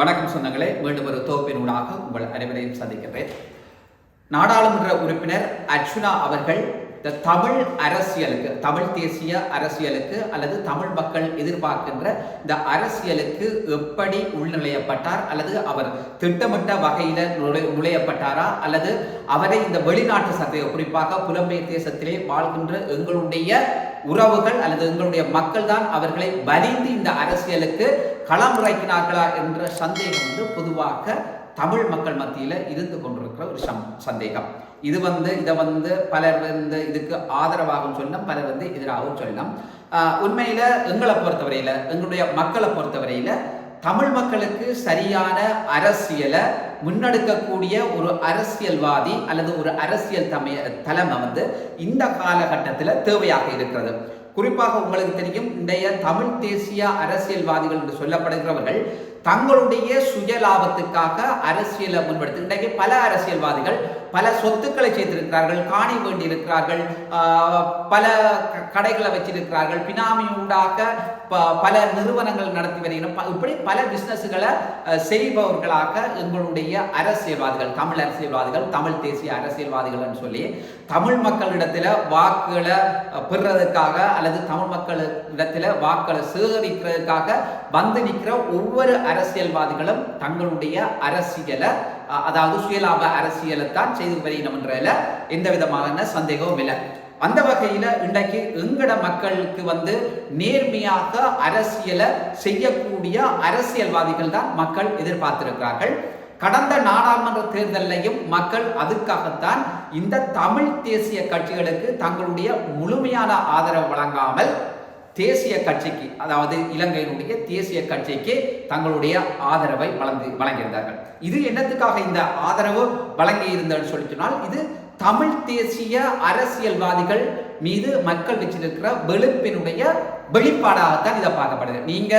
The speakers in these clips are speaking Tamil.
வணக்கம் சொந்தங்களே மீண்டும் ஒரு தொகுப்பினூடாக உங்கள் அனைவரையும் சந்திக்கிறேன் நாடாளுமன்ற உறுப்பினர் அர்ஜுனா அவர்கள் இந்த தமிழ் அரசியலுக்கு தமிழ் தேசிய அரசியலுக்கு அல்லது தமிழ் மக்கள் எதிர்பார்க்கின்ற இந்த அரசியலுக்கு எப்படி உள்நுழையப்பட்டார் அல்லது அவர் திட்டமிட்ட வகையில் நுழை நுழையப்பட்டாரா அல்லது அவரை இந்த வெளிநாட்டு சந்தை குறிப்பாக புலம்பெயர் தேசத்திலே வாழ்கின்ற எங்களுடைய உறவுகள் அல்லது எங்களுடைய மக்கள் தான் அவர்களை வலிந்து இந்த அரசியலுக்கு களமிறக்கினார்களா என்ற சந்தேகம் வந்து பொதுவாக தமிழ் மக்கள் மத்தியில் இருந்து கொண்டிருக்கிற ஒரு சம் சந்தேகம். இது வந்து இதை வந்து பலர் வந்து இதுக்கு ஆதரவாகவும் சொல்லலாம் பலர் வந்து எதிராகவும் சொல்லலாம். உண்மையில் எங்களை பொறுத்தவரையில் எங்களுடைய மக்களை பொறுத்தவரையில் தமிழ் மக்களுக்கு சரியான அரசியலை முன்னெடுக்கக்கூடிய ஒரு அரசியல்வாதி அல்லது ஒரு அரசியல் தமைய தலைமை வந்து இந்த காலகட்டத்தில் தேவையாக இருக்கிறது. குறிப்பாக உங்களுக்கு தெரியும் இன்றைய தமிழ் தேசிய அரசியல்வாதிகள் என்று சொல்லப்படுகிறவர்கள் தங்களுடைய சுய லாபத்துக்காக அரசியலை முன்படுத்து இன்றைக்கு பல அரசியல்வாதிகள் பல சொத்துக்களை செய்திருக்கிறார்கள் காணி வேண்டியிருக்கிறார்கள் பல க- கடைகளை வச்சிருக்கிறார்கள் பினாமி உண்டாக ப- பல நிறுவனங்கள் நடத்தி வருகிறோம் ப- இப்படி பல பிஸ்னஸ்களை செய்பவர்களாக எங்களுடைய அரசியல்வாதிகள் தமிழ் அரசியல்வாதிகள் தமிழ் தேசிய அரசியல்வாதிகள் சொல்லி தமிழ் மக்களிடத்தில் வாக்குகளை பெறுறதுக்காக அல்லது தமிழ் மக்களிடத்தில் வாக்களை சேகரிக்கிறதுக்காக வந்து நிற்கிற ஒவ்வொரு அரசியல்வாதிகளும் தங்களுடைய அரசியலை அதாவது சுயலாப அரசியலை தான் செய்து வருகிறோம் எந்த விதமான சந்தேகமும் இல்லை. அந்த வகையில் இன்றைக்கு எங்கட மக்களுக்கு வந்து நேர்மையாக அரசியலை செய்யக்கூடிய அரசியல்வாதிகள் தான் மக்கள் எதிர்பார்த்திருக்கிறார்கள். கடந்த நாடாளுமன்ற தேர்தலையும் மக்கள் அதுக்காகத்தான் இந்த தமிழ் தேசிய கட்சிகளுக்கு தங்களுடைய முழுமையான ஆதரவு வழங்காமல் தேசிய கட்சிக்கு அதாவது இலங்கையினுடைய தேசிய கட்சிக்கு தங்களுடைய ஆதரவை வழங்கி வழங்கியிருந்தார்கள். இது என்னத்துக்காக இந்த ஆதரவு வழங்கி இருந்ததுன்னு சொல்லி சொன்னால் இது தமிழ் தேசிய அரசியல்வாதிகள் மீது மக்கள் வச்சிருக்கிற வெளுப்பினுடைய வெளிப்பாடாகத்தான் இதை பார்க்கப்படுது. நீங்க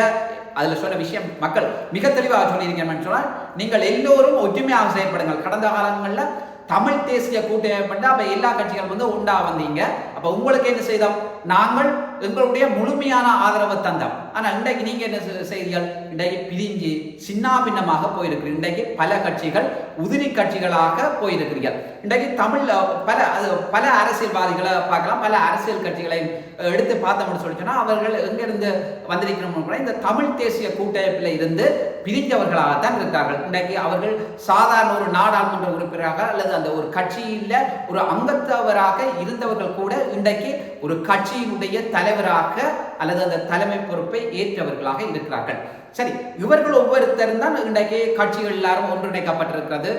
அதுல சொன்ன விஷயம் மக்கள் மிக தெளிவாக சொல்லியிருக்கீங்கன்னு சொன்னால் நீங்கள் எல்லோரும் ஒற்றுமையாக செயல்படுங்கள். கடந்த காலங்களில் தமிழ் தேசிய கூட்டமைப்பு அப்ப எல்லா கட்சிகளும் வந்து உண்டா வந்தீங்க. அப்ப உங்களுக்கு என்ன செய்தோம்? நாங்கள் எங்களுடைய முழுமையான ஆதரவை தந்தோம் ஆனால் இன்றைக்கு நீங்கள் என்ன செய்தீர்கள்? இன்றைக்கு பிரிஞ்சு சின்னாபின்னமாக போயிருக்கிறீர்கள். இன்றைக்கு பல கட்சிகள் உதிரி கட்சிகளாக போயிருக்கிறீர்கள். இன்றைக்கு தமிழில் பல அது பல அரசியல்வாதிகளை பார்க்கலாம். பல அரசியல் கட்சிகளை எடுத்து பார்த்தோம்னு சொல்லி சொன்னால் அவர்கள் எங்கேருந்து வந்திருக்கிறோம் கூட இந்த தமிழ் தேசிய கூட்டமைப்பில் இருந்து பிரிஞ்சவர்களாகத்தான் இருக்கிறார்கள் இன்றைக்கு அவர்கள் சாதாரண ஒரு நாடாளுமன்ற உறுப்பினராக அல்லது அந்த ஒரு கட்சியில் ஒரு அங்கத்தவராக இருந்தவர்கள் கூட இன்றைக்கு ஒரு கட்சியினுடைய தலைவராக அல்லது அந்த தலைமை பொறுப்பை ஏற்றவர்களாக இருக்கிறார்கள். சரி இவர்கள் ஒவ்வொருத்தரும் தான் இன்றைக்கு கட்சிகள் எல்லாரும் ஒன்றிணைக்கப்பட்டிருக்கிறது.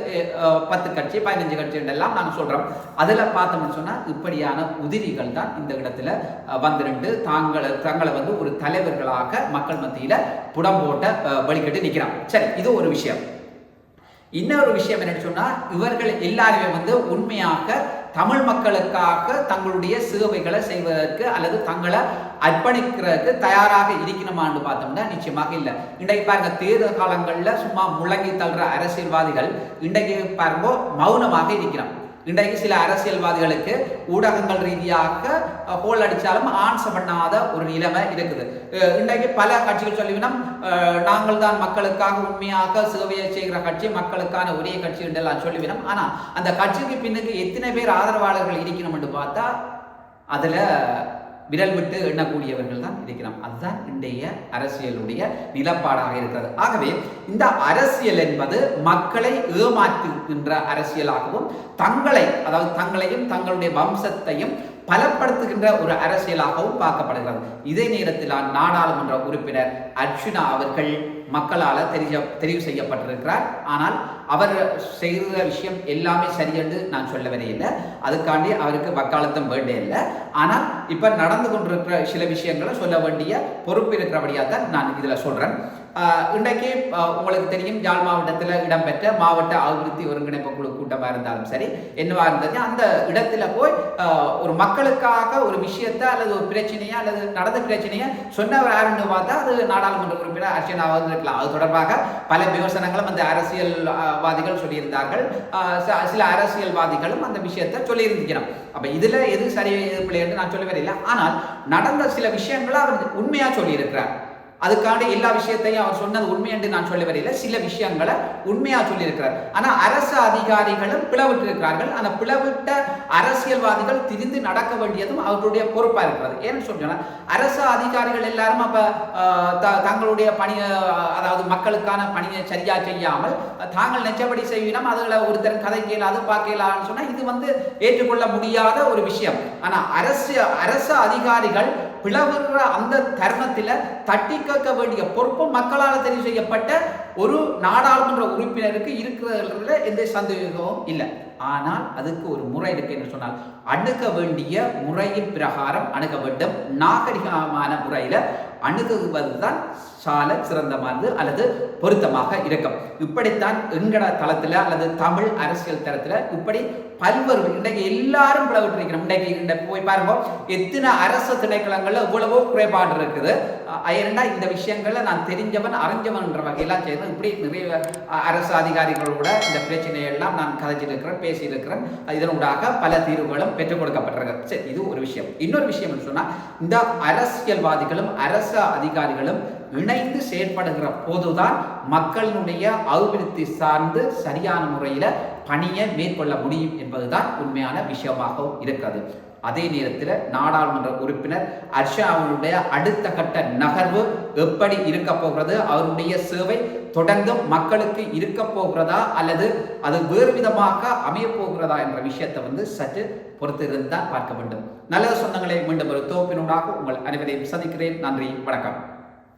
பத்து கட்சி பதினஞ்சு கட்சி எல்லாம் நான் சொல்றோம். அதுல பார்த்தோம்னு சொன்னா இப்படியான உதிரிகள் தான் இந்த இடத்துல வந்துருண்டு வந்திருந்து தாங்கள் தங்களை வந்து ஒரு தலைவர்களாக மக்கள் மத்தியில புடம் போட்ட வழிகட்டு நிற்கிறான் சரி இது ஒரு விஷயம். இன்னொரு விஷயம் என்னன்னு சொன்னா இவர்கள் எல்லாருமே வந்து உண்மையாக தமிழ் மக்களுக்காக தங்களுடைய சேவைகளை செய்வதற்கு அல்லது தங்களை அர்ப்பணிக்கிறதுக்கு தயாராக இருக்கணுமான்னு பார்த்தோம்னா நிச்சயமாக இல்லை. இன்றைக்கு பாருங்க தேர்தல் காலங்களில் சும்மா முழங்கி தள்ளுற அரசியல்வாதிகள் இன்றைக்கு பாருங்க மௌனமாக இருக்கிறோம் இன்றைக்கு சில அரசியல்வாதிகளுக்கு ஊடகங்கள் ரீதியாக போல் அடித்தாலும் ஆன்சர் பண்ணாத ஒரு நிலைமை இருக்குது. இன்றைக்கு பல கட்சிகள் சொல்லிவினோம் நாங்கள் தான் மக்களுக்காக உண்மையாக சேவையை செய்கிற கட்சி மக்களுக்கான ஒரே கட்சி என்றெல்லாம் சொல்லிவிடும் ஆனால் அந்த கட்சிக்கு பின்னுக்கு எத்தனை பேர் ஆதரவாளர்கள் இருக்கணும் என்று பார்த்தா அதில் விரல் விட்டு எண்ணக்கூடியவர்கள் தான் இருக்கிறோம் அதுதான் இன்றைய அரசியலுடைய நிலப்பாடாக இருக்கிறது. ஆகவே இந்த அரசியல் என்பது மக்களை ஏமாற்றுகின்ற அரசியலாகவும் தங்களை அதாவது தங்களையும் தங்களுடைய வம்சத்தையும் பலப்படுத்துகின்ற ஒரு அரசியலாகவும் பார்க்கப்படுகிறது. இதே நேரத்தில் நாடாளுமன்ற உறுப்பினர் அர்ஜுனா அவர்கள் மக்களால் தெரிய தெரிவு செய்யப்பட்டிருக்கிறார். ஆனால் அவர் செய்கிற விஷயம் எல்லாமே சரியென்று நான் சொல்ல வரையில்லை அதுக்காண்டி அவருக்கு வக்காலத்தம் வேண்டிய இல்லை. ஆனால் இப்போ நடந்து கொண்டிருக்கிற சில விஷயங்களை சொல்ல வேண்டிய பொறுப்பு இருக்கிறபடியாக தான் நான் இதில் சொல்கிறேன் இன்றைக்கு உங்களுக்கு தெரியும் யாழ் மாவட்டத்தில் இடம்பெற்ற மாவட்ட அபிவிருத்தி ஒருங்கிணைப்பு குழு கூட்டமாக இருந்தாலும் சரி என்னவா இருந்தது அந்த இடத்துல போய் ஒரு மக்களுக்காக ஒரு விஷயத்தை அல்லது ஒரு பிரச்சனையை அல்லது நடந்த பிரச்சனையை சொன்னவர் யாருன்னு பார்த்தா அது நாடாளுமன்ற உறுப்பினர் அர்ச்சனாவாக இருக்கலாம் அது தொடர்பாக பல விமர்சனங்களும் அந்த அரசியல்வாதிகள் சொல்லியிருந்தார்கள். சில அரசியல்வாதிகளும் அந்த விஷயத்தை சொல்லியிருந்திருக்கிறோம். அப்போ இதில் எது சரி எது பிள்ளை என்று நான் சொல்ல இல்லை. ஆனால் நடந்த சில விஷயங்களை அவர் உண்மையாக சொல்லியிருக்கிறார். அதுக்காண்டி எல்லா விஷயத்தையும் அவர் சொன்னது உண்மை என்று நான் சொல்ல வரையில சில விஷயங்களை உண்மையா சொல்லியிருக்கிறார். ஆனா அரசு அதிகாரிகளும் பிளவிட்டு இருக்கிறார்கள் அந்த பிளவிட்ட அரசியல்வாதிகள் திரிந்து நடக்க வேண்டியதும் அவர்களுடைய பொறுப்பா இருக்கிறது. ஏன்னு சொன்னா அரசு அதிகாரிகள் எல்லாரும் அப்ப த- தங்களுடைய பணி அதாவது மக்களுக்கான பணியை சரியா செய்யாமல் தாங்கள் நெச்சபடி செய்யணும் அதில் ஒருத்தர் கதை கேளாது பார்க்கலாம்னு சொன்னா இது வந்து ஏற்றுக்கொள்ள முடியாத ஒரு விஷயம். ஆனா அரசு அரசு அதிகாரிகள் பிளவுற அந்த தருணத்தில் தட்டி கேட்க வேண்டிய பொறுப்பு மக்களால் தெரிவு செய்யப்பட்ட ஒரு நாடாளுமன்ற உறுப்பினருக்கு இருக்கிறதுல எந்த சந்தேகமும் இல்லை. ஆனால் அதுக்கு ஒரு முறை இருக்கு என்று சொன்னால் அணுக வேண்டிய முறையின் பிரகாரம் அணுக வேண்டும். நாகரிகமான முறையில் அணுகுவது தான் சால சிறந்தமானது அல்லது பொருத்தமாக இருக்கும். இப்படித்தான் எங்கட தளத்தில் அல்லது தமிழ் அரசியல் தளத்தில் இப்படி பல்வேறு இன்றைக்கு எல்லாரும் பிளவிட்டிருக்கிறோம் இன்றைக்கு இன்றைக்கு போய் பாருங்க எத்தனை அரசு திணைக்களங்கள்ல இவ்வளவோ குறைபாடு இருக்குது. அஹ் இந்த விஷயங்கள்ல நான் தெரிஞ்சவன் அறிஞ்சவன்ன்ற வகையெல்லாம் செய்யணும் இப்படி நிறைய அரசு அதிகாரிகளோட இந்த பிரச்சனையெல்லாம் நான் கதைச்சிருக்கிறேன் பேசியிருக்கிறேன். இதனூடாக பல தீர்வுகளும் பெற்றுக் கொடுக்கப்பட்டிருக்கு சரி இது ஒரு விஷயம். இன்னொரு விஷயம் சொன்னால் சொன்னா இந்த அரசியல்வாதிகளும் அரசு அதிகாரிகளும் இணைந்து செயற்படுகிற போதுதான் மக்களினுடைய அபிவிருத்தி சார்ந்து சரியான முறையில் பணியை மேற்கொள்ள முடியும் என்பதுதான் உண்மையான விஷயமாகவும் இருக்கிறது. அதே நேரத்தில் நாடாளுமன்ற உறுப்பினர் அர்ஷாவுடைய அடுத்த கட்ட நகர்வு எப்படி இருக்க போகிறது? அவருடைய சேவை தொடர்ந்தும் மக்களுக்கு இருக்க போகிறதா? அல்லது அது வேறு விதமாக அமைய போகிறதா என்ற விஷயத்தை வந்து சற்று பொறுத்திருந்து தான் பார்க்க வேண்டும். நல்ல சொந்தங்களை மீண்டும் ஒரு தோப்பினூடாக உங்கள் அனைவரையும் சந்திக்கிறேன். நன்றி வணக்கம்.